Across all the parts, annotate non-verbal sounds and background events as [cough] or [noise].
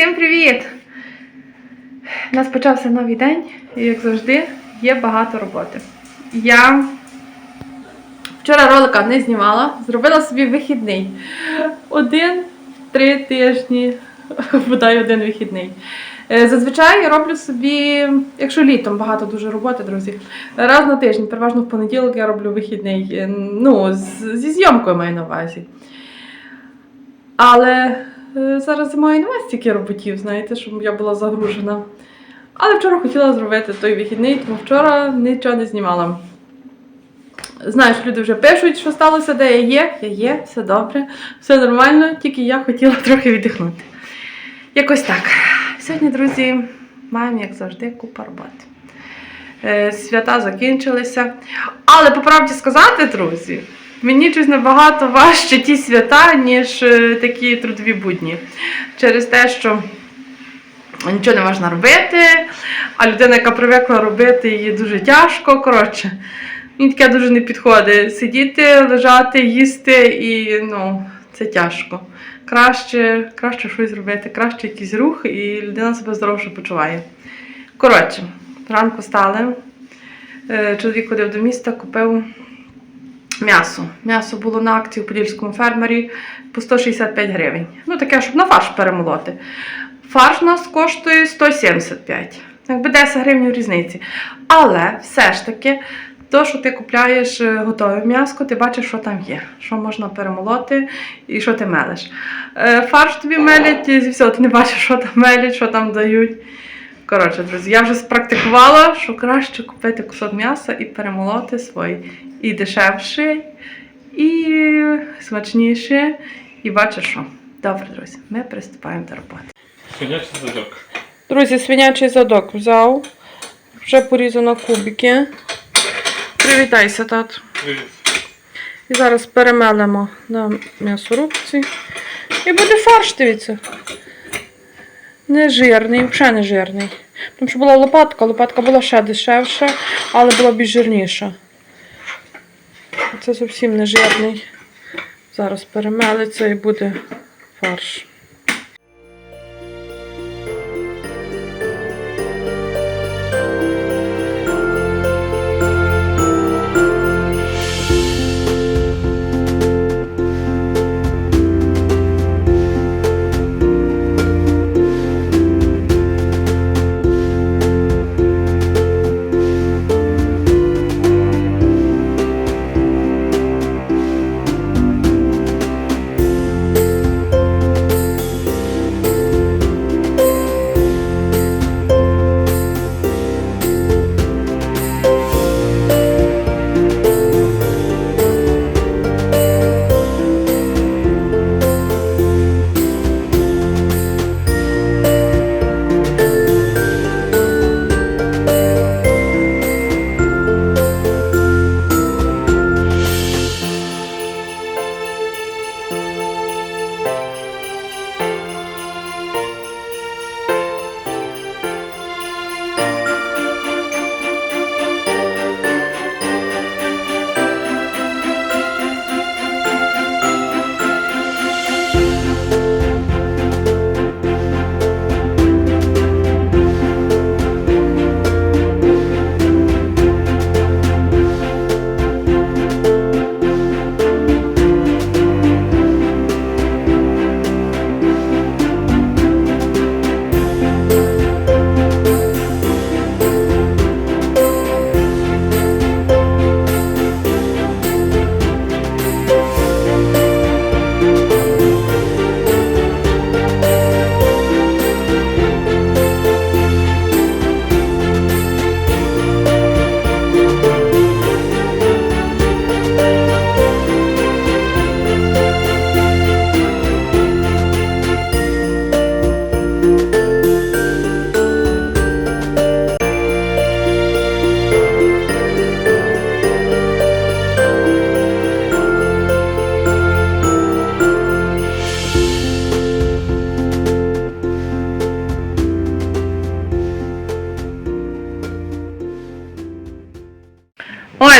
всім привіт! У нас почався новий день, і як завжди, є багато роботи. Я вчора ролика не знімала, зробила собі вихідний. Один, три тижні, [laughs] бодай один вихідний. Е, Зазвичай я роблю собі, якщо літом багато дуже роботи, друзі, раз на тиждень, переважно в понеділок я роблю вихідний. е, Ну, зі зйомкою маю на увазі. Але зараз зимою немає стільки роботів, знаєте, щоб я була загружена. Але вчора хотіла зробити той вихідний, тому вчора нічого не знімала. Знаю, що люди вже пишуть, що сталося, де я є. Я є, все добре, все нормально, тільки я хотіла трохи віддихнути. Якось так. Сьогодні, друзі, маємо, як завжди, купа роботи. Е, Свята закінчилися. Але по правді сказати, друзі, мені щось набагато важче ті свята, ніж е, такі трудові будні. Через те, що нічого не можна робити, а людина, яка привикла робити, їй дуже тяжко. Коротше, мені таке дуже не підходить. Сидіти, лежати, їсти і ну, це тяжко. Краще, краще щось зробити, краще якийсь рух, і людина себе здоровше почуває. Коротше, ранку стали. Е, Чоловік ходив до міста, купив м'ясо. М'ясо було на акції у подільському фермері по 165 гривень. Ну, таке, щоб на фарш перемолоти. Фарш у нас коштує 175. Якби 10 гривень різниці. Але все ж таки, то, що ти купляєш е, готове м'ясо, ти бачиш, що там є, що можна перемолоти і що ти мелиш. Е, Фарш тобі мелять зі всього, ти не бачиш, що там мелять, що там дають. Коротше, друзі, я вже спрактикувала, що краще купити кусок м'яса і перемолоти свій. І дешевший, і смачніше. І бачиш що. Добре, друзі, ми приступаємо до роботи. Свинячий задок. Друзі, свинячий задок взяв. Вже порізано кубики. Привітайся, тат. Привіт. І зараз перемелемо на м'ясорубці. І буде фарш, дивіться. Не жирний, взагалі не жирний. Тому що була лопатка, лопатка була ще дешевша, але була більш жирніша. Це зовсім не жирний. Зараз перемелиться і буде фарш.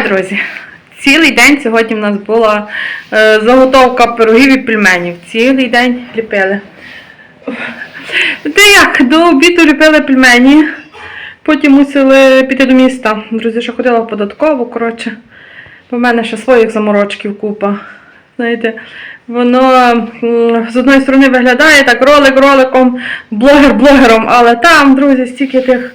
Друзі. Цілий день сьогодні в нас була е, заготовка пирогів і пельменів. Цілий день ліпили. Ти як? До обіду ліпили пельмені. Потім мусили піти до міста. Друзі, ще ходила в податкову, коротше. Бо в мене ще своїх заморочків купа. Знаєте, воно з одної сторони виглядає так ролик роликом, блогер блогером, але там, друзі, стільки тих.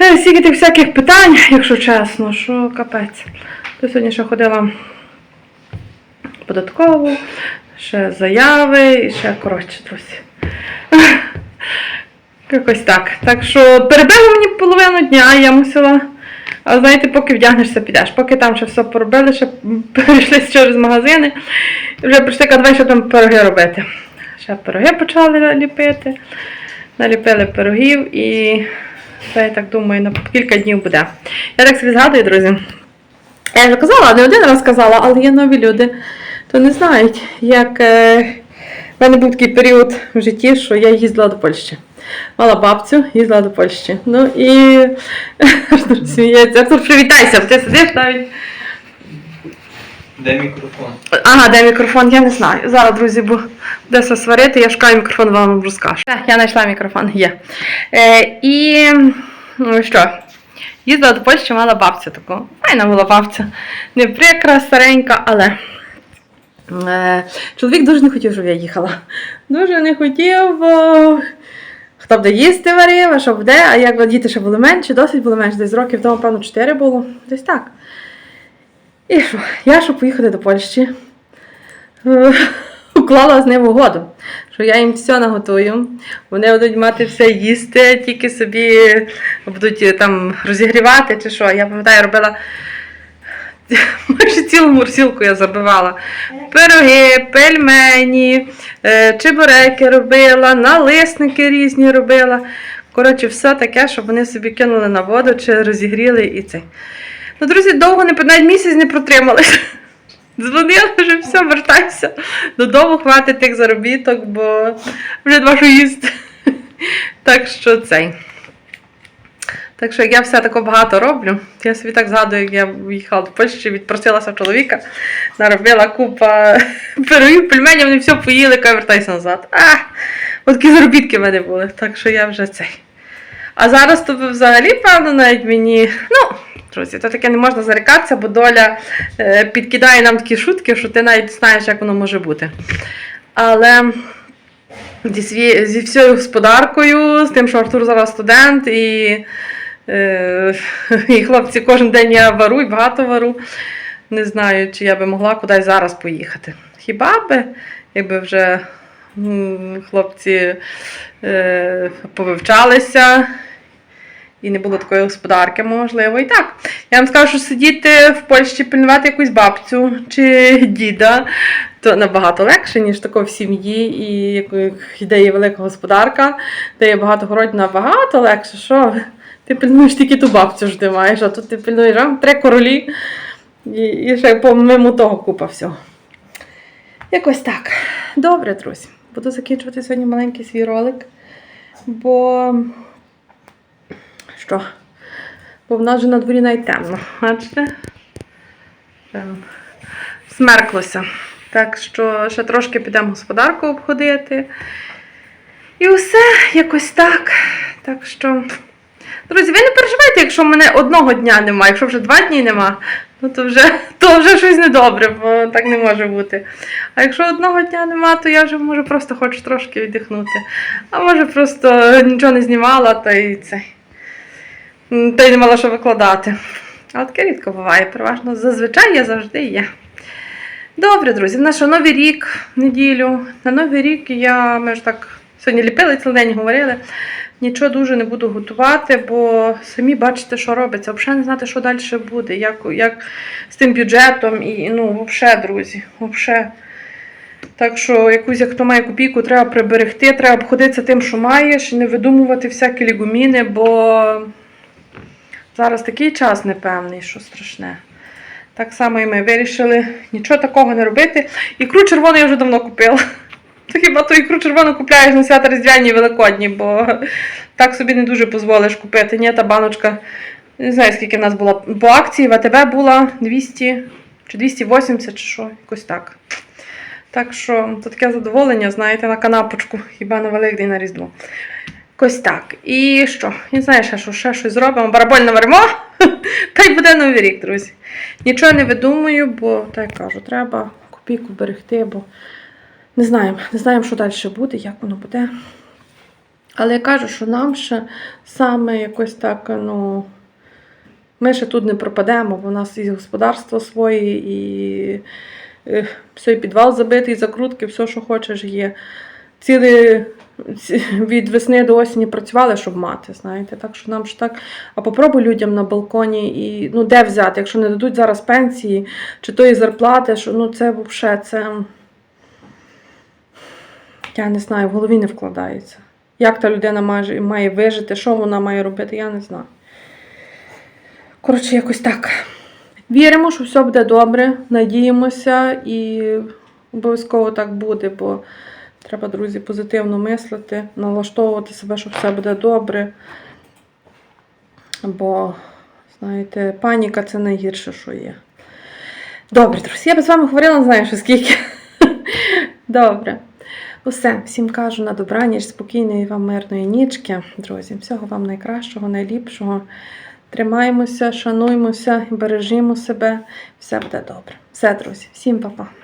Е, Стільки тих всяких питань, якщо чесно, що капець. То сьогодні ще ходила податкову, ще заяви і ще коротше, друзі. Якось так. Так що перебили мені половину дня, я мусила. А знаєте, поки вдягнешся, підеш. Поки там ще все поробили, ще перейшли через магазини. І вже прийшли, давай ще там пироги робити. Ще пироги почали ліпити. Наліпили пирогів і це, я так думаю, на кілька днів буде. Я так собі згадую, друзі. Я вже казала, не один раз казала, але є нові люди, то не знають, як е, в мене був такий період в житті, що я їздила до Польщі. Мала бабцю, їздила до Польщі. Ну і [laughs] Артур сміється. Артур, привітайся, ти сидиш навіть. Де мікрофон? Ага, де мікрофон, я не знаю. Зараз, друзі, бо буде все сварити, я шукаю мікрофон, вам розкажу. Так, я знайшла мікрофон, є. Е, і ну, що? Їздила до Польщі, мала бабцю таку. Файна була бабця. Не прикра, старенька, але. Е, чоловік дуже не хотів, щоб я їхала. Дуже не хотів, бо хто буде їсти варив, а що буде, а як діти ще були менші, досить були менші, десь років тому, певно, 4 було. Десь так. І що? Я, щоб поїхати до Польщі, е, [laughs] уклала з ним угоду, що я їм все наготую. Вони будуть мати все їсти, тільки собі будуть е, там розігрівати чи що. Я пам'ятаю, робила [laughs] майже цілу мурсілку я забивала. Пироги, пельмені, е, чебуреки робила, налисники різні робила. Коротше, все таке, щоб вони собі кинули на воду чи розігріли і це. Ну, друзі, довго не навіть місяць не протрималися. Дзвонила, вже все, вертайся. Додому хватить тих заробіток, бо вже два їсти. Так що цей. Так що я все тако багато роблю, я собі так згадую, як я їхала до Польщі, відпросилася в чоловіка, наробила купа пирогів, пельменів, вони все поїли, кажу, вертайся назад. А, от такі заробітки в мене були, так що я вже цей. А зараз то взагалі, певно, навіть мені. Ну, друзі, то таке не можна зарікатися, бо доля е, підкидає нам такі шутки, що ти навіть знаєш, як воно може бути. Але зі, сві... зі всією господаркою, з тим, що Артур зараз студент, і, е... [laughs] і хлопці кожен день я вару, і багато вару. Не знаю, чи я би могла кудись зараз поїхати. Хіба би, якби вже хлопці е... повивчалися. І не було такої господарки, можливо, і так. Я вам скажу, що сидіти в Польщі, пильнувати якусь бабцю чи діда, то набагато легше, ніж тако в сім'ї, і де є велика господарка, де є багато городів, набагато легше. Що? Ти пильнуєш тільки ту бабцю ж ти маєш, а тут ти пильнуєш а, три королі і, і ще помимо того купа всього. Якось так. Добре, друзі. Буду закінчувати сьогодні маленький свій ролик, бо що? Бо в нас же на дворі навіть темно. Бачите? Смерклося. Так що ще трошки підемо господарку обходити. І усе якось так. Так що. Друзі, ви не переживайте, якщо мене одного дня немає, якщо вже два дні нема, ну то вже, то вже щось недобре, бо так не може бути. А якщо одного дня нема, то я вже може просто хочу трошки віддихнути. А може просто нічого не знімала та й цей. Та й не мала що викладати. Але таке рідко буває, переважно. Зазвичай я завжди є. Добре, друзі, на що новий рік, неділю. На новий рік я, ми ж так сьогодні ліпили цілий день говорили. Нічого дуже не буду готувати, бо самі бачите, що робиться. Взагалі не знати, що далі буде, як, як з тим бюджетом і ну, взагалі, друзі, взагалі. Так що якусь, як хто має копійку, треба приберегти, треба обходитися тим, що маєш, і не видумувати всякі лігуміни, бо зараз такий час непевний, що страшне. Так само і ми вирішили нічого такого не робити. Ікру червону я вже давно купила. [laughs] То хіба ту ікру червону купляєш на свята Різдвяні і Великодні, бо [laughs] так собі не дуже дозволиш купити. Ні, та баночка Не знаю, скільки в нас було по акції, в АТБ була 200 чи 280, чи що, якось так. Так що то таке задоволення, знаєте, на канапочку, хіба на Великдень на Різдво. Якось так. І що? Не знаю, що ще щось зробимо. Бараболь наваримо. [laughs] Та й буде новий рік, друзі. Нічого не видумую, бо так кажу, треба копійку берегти, бо не знаємо, не знаємо, що далі буде, як воно буде. Але я кажу, що нам ще саме якось так, ну. Ми ще тут не пропадемо, бо у нас і господарство своє, і е, все, і підвал забитий, закрутки, все, що хочеш, є. Цілі ці- від весни до осені працювали, щоб мати, знаєте. Так що нам ж так. А попробуй людям на балконі і ну де взяти, якщо не дадуть зараз пенсії чи тої зарплати, що ну це взагалі це. Я не знаю, в голові не вкладається. Як та людина має, має вижити, що вона має робити, я не знаю. Коротше, якось так. Віримо, що все буде добре, надіємося і обов'язково так буде, бо треба, друзі, позитивно мислити, налаштовувати себе, що все буде добре. Бо, знаєте, паніка це найгірше, що є. Добре, друзі, я би з вами говорила, не знаю, що скільки. [laughs] Добре. Усе, всім кажу на добраніч, спокійної вам мирної нічки, друзі. Всього вам найкращого, найліпшого. Тримаємося, шануймося, бережімо себе. Все буде добре. Все, друзі, всім па-па.